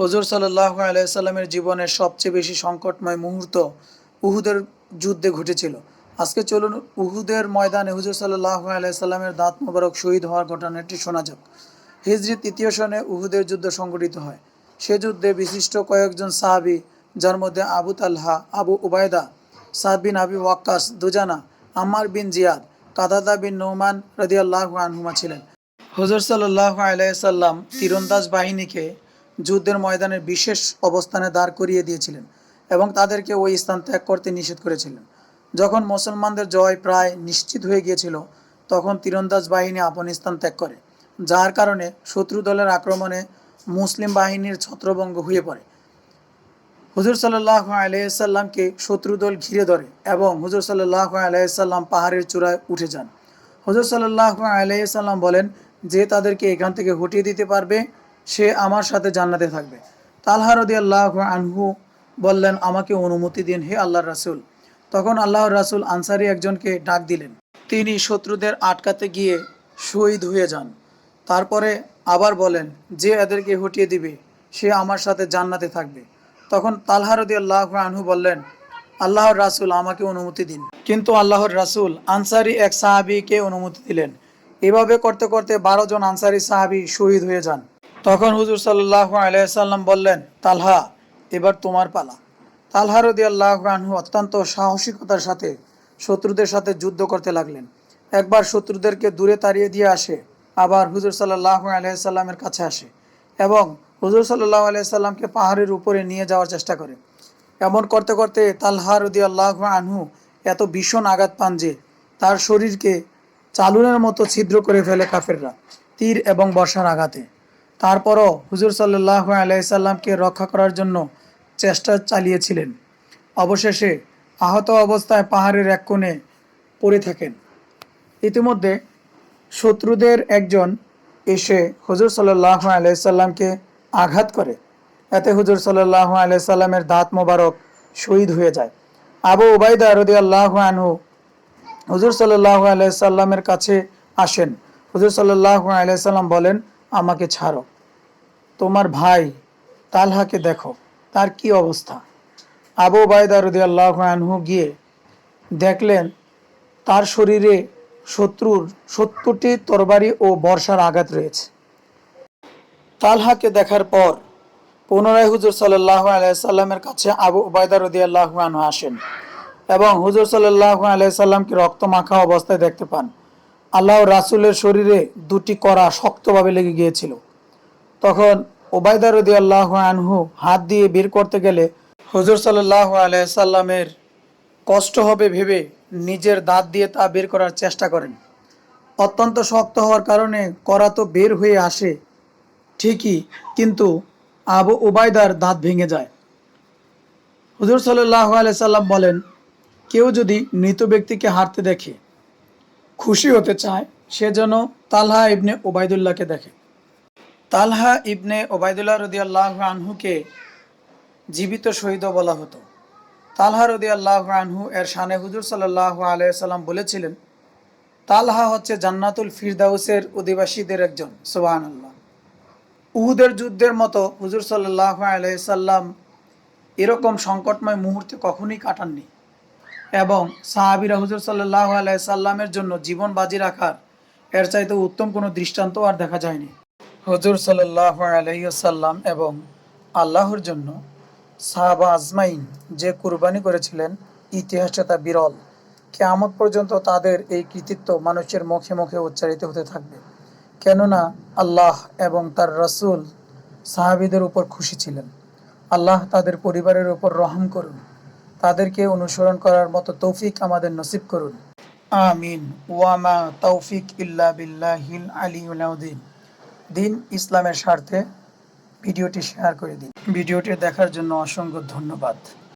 হজুর সাল্লাহ আলাইসাল্লামের জীবনের সবচেয়ে বেশি সংকটময় মুহূর্ত উহুদের যুদ্ধে ঘটেছিল। আজকে চলুন উহুদের ময়দানে হুজুর সাল্লাহ আলাইসাল্লামের দাঁত মোবারক শহীদ হওয়ার ঘটনাটি শোনা যাক। হিজরি তৃতীয় সনে উহুদের যুদ্ধ সংঘটিত হয়। সে যুদ্ধে বিশিষ্ট কয়েকজন সাহাবি, যার মধ্যে আবু তালহা, আবু উবায়দা, সাদ বিন আবি ওয়াক্কাস, দুজানা, আম্মার বিন জিয়াদ কাদাদা বিন নৌমান রদিয়াল্লাহ আনহুমা ছিলেন। হুজুর সাল্লাহ আলাইসাল্লাম তীরন্দাজ বাহিনীকে যুদ্ধের ময়দানের বিশেষ অবস্থানে দাঁড় করিয়ে দিয়েছিলেন এবং তাদেরকে ওই স্থান ত্যাগ করতে নিষেধ করেছিলেন। যখন মুসলমানদের জয় প্রায় নিশ্চিত হয়ে গিয়েছিল, তখন তীরন্দাজ বাহিনী আপন স্থান ত্যাগ করে, যার কারণে শত্রু দলের আক্রমণে মুসলিম বাহিনীর ছত্রভঙ্গ হয়ে পড়ে। হুজুর সাল্লাহ আলাইসাল্লামকে শত্রুদল ঘিরে ধরে এবং হুজুর সাল্লাহ আলাইসাল্লাম পাহাড়ের চূড়ায় উঠে যান। হুজুর সাল্লাহ আলাইসাল্লাম বলেন, যে তাদেরকে এখান থেকে হটিয়ে দিতে পারবে সে আমার সাথে জান্নাতে থাকবে। তালহা রদি আল্লাহ আনহু বললেন, আমাকে অনুমতি দিন হে আল্লাহর রাসুল। তখন আল্লাহর রাসুল আনসারি একজনকে ডাক দিলেন। তিনি শত্রুদের আটকাতে গিয়ে শহীদ হয়ে যান। তারপরে আবার বলেন, যে এদেরকে হটিয়ে দিবে, সে আমার সাথে জান্নাতে থাকবে। তখন তালহারদি আল্লাহ আনহু বললেন, আল্লাহর রাসুল আমাকে অনুমতি দিন। কিন্তু আল্লাহর রাসুল আনসারি এক সাহাবিকে অনুমতি দিলেন। এভাবে করতে করতে বারো জন আনসারি সাহাবি শহীদ হয়ে যান। তখন হুজুর সাল্লাহ আলাইসাল্লাম বললেন, তালহা, এবার তোমার পালা। তালহা রদি আল্লাহ আনহু অত্যন্ত সাহসিকতার সাথে শত্রুদের সাথে যুদ্ধ করতে লাগলেন। একবার শত্রুদেরকে দূরে তাড়িয়ে দিয়ে আসে, আবার হুজুর সাল্লাহ আলাইসাল্লামের কাছে আসে এবং হুজুর সাল্লাহ আলাইসাল্লামকে পাহাড়ের উপরে নিয়ে যাওয়ার চেষ্টা করে। এমন করতে করতে তালহা রদি আল্লাহ আনহু এত ভীষণ আঘাত পান যে তার শরীরকে চালুনের মতো ছিদ্র করে ফেলে কাফেররা, তীর এবং বর্ষার আঘাতে। তারপরও হুজুর সাল্লাহ আলাইসাল্লামকে রক্ষা করার জন্য চেষ্টা চালিয়েছিলেন। অবশেষে আহত অবস্থায় পাহাড়ের এক কোণে পড়ে থাকেন। ইতিমধ্যে শত্রুদের একজন এসে হুজুর সাল্লাহ আলাইসাল্লামকে আঘাত করে। এতে হুজুর সাল্লাহ আলাইসাল্লামের দাঁত মোবারক শহীদ হয়ে যায়। আবু উবাইদা রদি আল্লাহ আনহু হুজুর সাল্লাহ আলাইসাল্লামের কাছে আসেন। হুজুর সাল্লাহ আলাইসাল্লাম বলেন, আমাকে ছাড়ো। তোমার ভাই তালহাকে দেখো, তার কি অবস্থা? আবু উবাইদা রদি আল্লাহ আনহু গিয়ে দেখলেন, তার শরীরে শত্রুর সত্তরটি তরবারি ও বর্ষার আঘাত রয়েছে। তালহাকে দেখার পর পুনরায় হুজুর সাল্লাহ আলাইসাল্লামের কাছে আবু উবায়দা রদি আল্লাহ আনহু আসেন এবং হুজুর সাল্লাহ আলাইসাল্লামকে রক্ত মাখা অবস্থায় দেখতে পান। আল্লাহ রাসুলের শরীরে দুটি করা শক্তভাবে লেগে গিয়েছিল। তখন ওবায়দা রদি আল্লাহ আনহু হাত দিয়ে বের করতে গেলে হুজুর সাল্লাহ আলাইসাল্লামের কষ্ট হবে ভেবে নিজের দাঁত দিয়ে তা বের করার চেষ্টা করেন। অত্যন্ত শক্ত হওয়ার কারণে করা তো বের হয়ে আসে, ঠিকই, কিন্তু আবু ওবায়দার দাঁত ভেঙে যায়। হুজুর সাল্লাহ সাল্লাম বলেন, কেউ যদি মৃত ব্যক্তিকে হারতে দেখে, খুশি হতে চায়, সে যেন তালহা ইবনে ওবায়দুল্লাহকে দেখে। তালহা ইবনে ওবায়দুল্লাহ রদিয়াল্লাহ আনহুকে জীবিত শহীদ বলা হতো। তালহা রদি আল্লাহ আনহু এর শানে হুজুর সাল্লাহ আলাইসাল্লাম বলেছিলেন, তালহা হচ্ছে জান্নাতুল ফিরদাউসের অধিবাসীদের একজন সুবাহান আল্লাহ উহুদের যুদ্ধের মতো হুজুর সাল্লাহ আলাইসাল্লাম এরকম সংকটময় মুহূর্তে কখনোই কাটাননি এবং সাহাবিরা হুজুর সাল্লাহ আলাইসাল্লামের জন্য জীবন বাজি রাখার এর চাইতে উত্তম কোনো দৃষ্টান্ত আর দেখা যায়নি। হুজুর সাল্লাহ আলাইসাল্লাম এবং আল্লাহর জন্য সাহাবা আজমাইন যে কুরবানি করেছিলেন ইতিহাসে তা বিরল। কেয়ামত পর্যন্ত তাদের এই কৃতিত্ব মানুষের মুখে মুখে উচ্চারিত হতে থাকবে। কেননা আল্লাহ এবং তার রসুল সাহাবিদের উপর খুশি ছিলেন। আল্লাহ তাদের পরিবারের উপর রহম করুন। তাদেরকে অনুসরণ করার মতো তৌফিক আমাদের নসিব করুন। আমিন। ওয়ামা তৌফিক ইল্লা বিল্লাহিল আলিউদ্দিন দিন ইসলামের স্বার্থে ভিডিওটি শেয়ার করে দিন। ভিডিওটি দেখার জন্য অসংখ্য ধন্যবাদ।